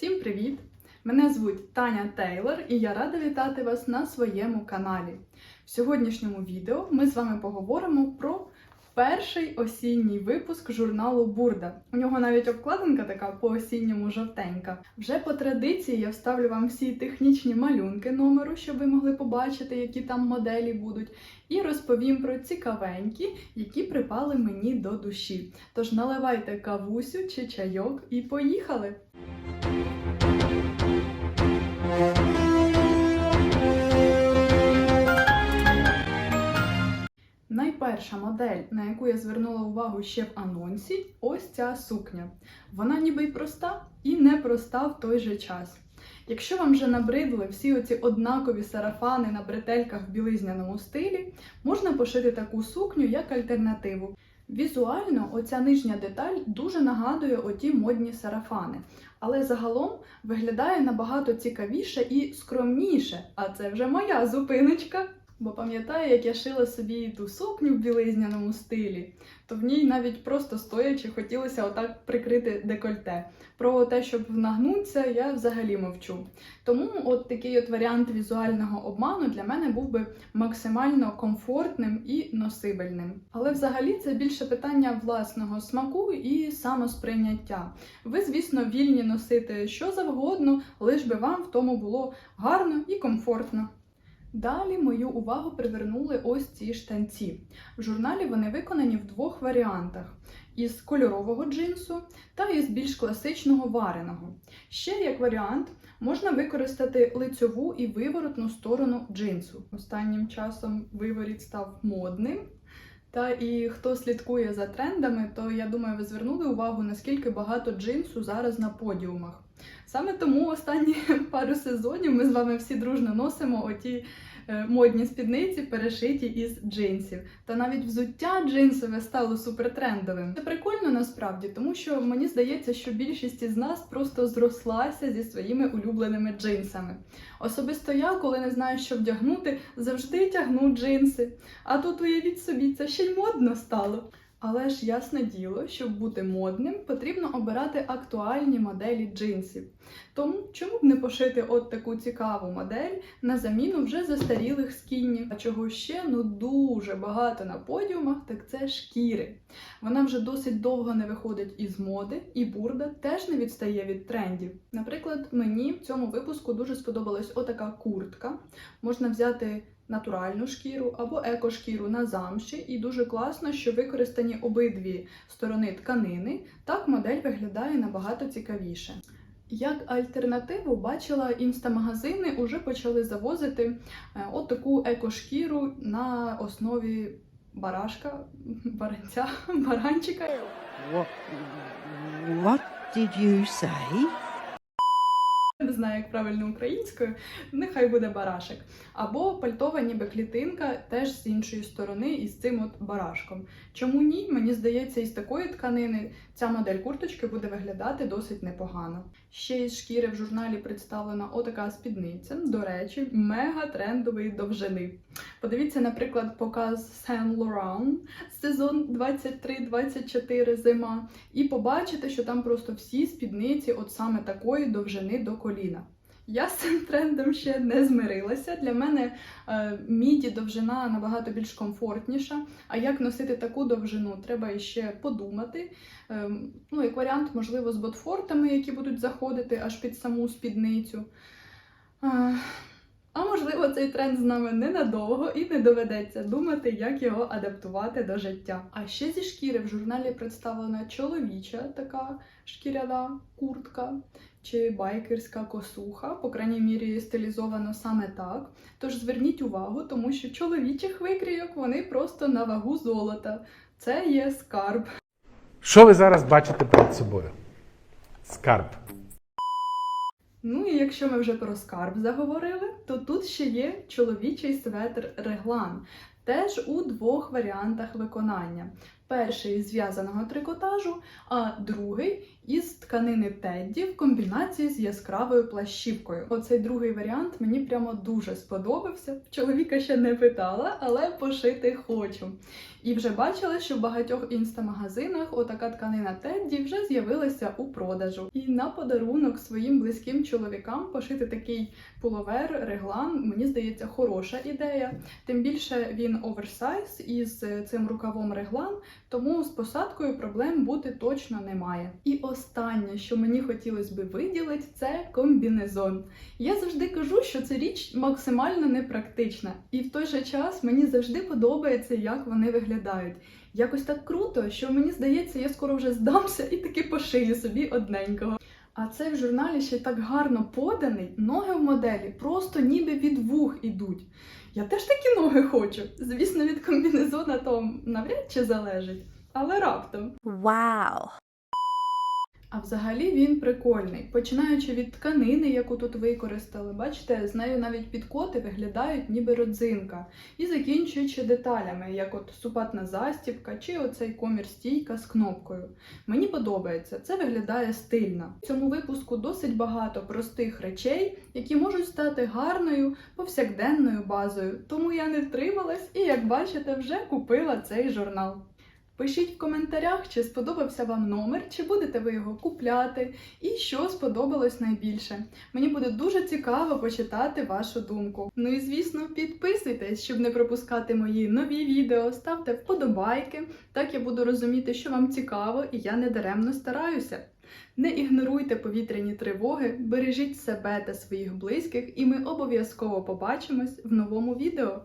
Всім привіт! Мене звуть Таня Тейлор і я рада вітати вас на своєму каналі. В сьогоднішньому відео ми з вами поговоримо про перший осінній випуск журналу Бурда. У нього навіть обкладинка така по-осінньому жовтенька. Вже по традиції я вставлю вам всі технічні малюнки номеру, щоб ви могли побачити, які там моделі будуть, і розповім про цікавенькі, які припали мені до душі. Тож наливайте кавусю чи чайок і поїхали! Найперша модель, на яку я звернула увагу ще в анонсі, ось ця сукня. Вона ніби й проста, і не проста в той же час. Якщо вам вже набридли всі оці однакові сарафани на бретельках в білизняному стилі, можна пошити таку сукню як альтернативу. Візуально оця нижня деталь дуже нагадує оті модні сарафани, але загалом виглядає набагато цікавіше і скромніше. А це вже моя зупиночка. Бо пам'ятаю, як я шила собі ту сукню в білизняному стилі, то в ній навіть просто стоячи хотілося отак прикрити декольте. Про те, щоб нагнутися, я взагалі мовчу. Тому от такий от варіант візуального обману для мене був би максимально комфортним і носибельним. Але взагалі це більше питання власного смаку і самосприйняття. Ви, звісно, вільні носити що завгодно, лиш би вам в тому було гарно і комфортно. Далі мою увагу привернули ось ці штанці. В журналі вони виконані в двох варіантах: із кольорового джинсу та із більш класичного вареного. Ще як варіант можна використати лицьову і виворотну сторону джинсу. Останнім часом виворіт став модним. Та і хто слідкує за трендами, то я думаю, ви звернули увагу, наскільки багато джинсу зараз на подіумах. Саме тому останні пару сезонів ми з вами всі дружно носимо оті модні спідниці, перешиті із джинсів. Та навіть взуття джинсове стало супертрендовим. Це прикольно насправді, тому що мені здається, що більшість із нас просто зрослася зі своїми улюбленими джинсами. Особисто я, коли не знаю, що вдягнути, завжди тягну джинси. А тут уявіть собі, це ще й модно стало. Але ж ясне діло, щоб бути модним, потрібно обирати актуальні моделі джинсів. Тому чому б не пошити от таку цікаву модель на заміну вже застарілих скіннів? А чого ще ну дуже багато на подіумах, так це шкіри. Вона вже досить довго не виходить із моди, і бурда теж не відстає від трендів. Наприклад, мені в цьому випуску дуже сподобалась отака куртка. Можна взяти натуральну шкіру або екошкіру на замші, і дуже класно, що використані обидві сторони тканини. Так модель виглядає набагато цікавіше. Як альтернативу бачила, інстамагазини вже почали завозити е, от таку екошкіру на основі барашка, баранця, баранчика. What, what did you say? Знаю, як правильно українською, нехай буде барашек. Або пальтова ніби клітинка теж з іншої сторони із цим от барашком. Чому ні? Мені здається, із такої тканини ця модель курточки буде виглядати досить непогано. Ще із шкіри в журналі представлена отака спідниця, до речі, мега трендової довжини. Подивіться, наприклад, показ Saint Laurent сезон 23-24 зима, і побачите, що там просто всі спідниці, от саме такої довжини до коліна. Я з цим трендом ще не змирилася. Для мене е, міді довжина набагато більш комфортніша. А як носити таку довжину, треба іще подумати. Е, ну, як варіант, можливо, з ботфортами, які будуть заходити аж під саму спідницю. Е, а можливо, цей тренд з нами ненадовго і не доведеться думати, як його адаптувати до життя. А ще зі шкіри в журналі представлена чоловіча така шкіряна куртка чи байкерська косуха, по крайній мірі стилізовано саме так. Тож зверніть увагу, тому що чоловічих викрійок вони просто на вагу золота. Це є скарб. Що ви зараз бачите перед собою? Скарб. Ну і якщо ми вже про скарб заговорили, то тут ще є чоловічий светр реглан, теж у двох варіантах виконання. Перший з зв'язаного трикотажу, а другий із тканини Тедді в комбінації з яскравою плащівкою. Оцей другий варіант мені прямо дуже сподобався. Чоловіка ще не питала, але пошити хочу. І вже бачила, що в багатьох інстамагазинах отака тканина Тедді вже з'явилася у продажу. І на подарунок своїм близьким чоловікам пошити такий пуловер, реглан, мені здається, хороша ідея. Тим більше він оверсайз із е, цим рукавом реглан, тому з посадкою проблем бути точно немає. І останнє, що мені хотілося би виділити, це комбінезон. Я завжди кажу, що ця річ максимально непрактична, і в той же час мені завжди подобається, як вони виглядають. Якось так круто, що мені здається, я скоро вже здамся і таки пошию собі одненького. А цей в журналі ще так гарно поданий, ноги в моделі просто ніби від вух ідуть. Я теж такі ноги хочу. Звісно, від комбінезона то навряд чи залежить, але раптом. Wow. А взагалі він прикольний, починаючи від тканини, яку тут використали. Бачите, з нею навіть підкоти виглядають ніби родзинка, і закінчуючи деталями, як от супатна застібка чи оцей комір стійка з кнопкою. Мені подобається, це виглядає стильно. В цьому випуску досить багато простих речей, які можуть стати гарною повсякденною базою. Тому я не втрималась і, як бачите, вже купила цей журнал. Пишіть в коментарях, чи сподобався вам номер, чи будете ви його купляти, і що сподобалось найбільше. Мені буде дуже цікаво почитати вашу думку. Ну і звісно, підписуйтесь, щоб не пропускати мої нові відео, ставте вподобайки. Так я буду розуміти, що вам цікаво, і я не даремно стараюся. Не ігноруйте повітряні тривоги, бережіть себе та своїх близьких, і ми обов'язково побачимось в новому відео.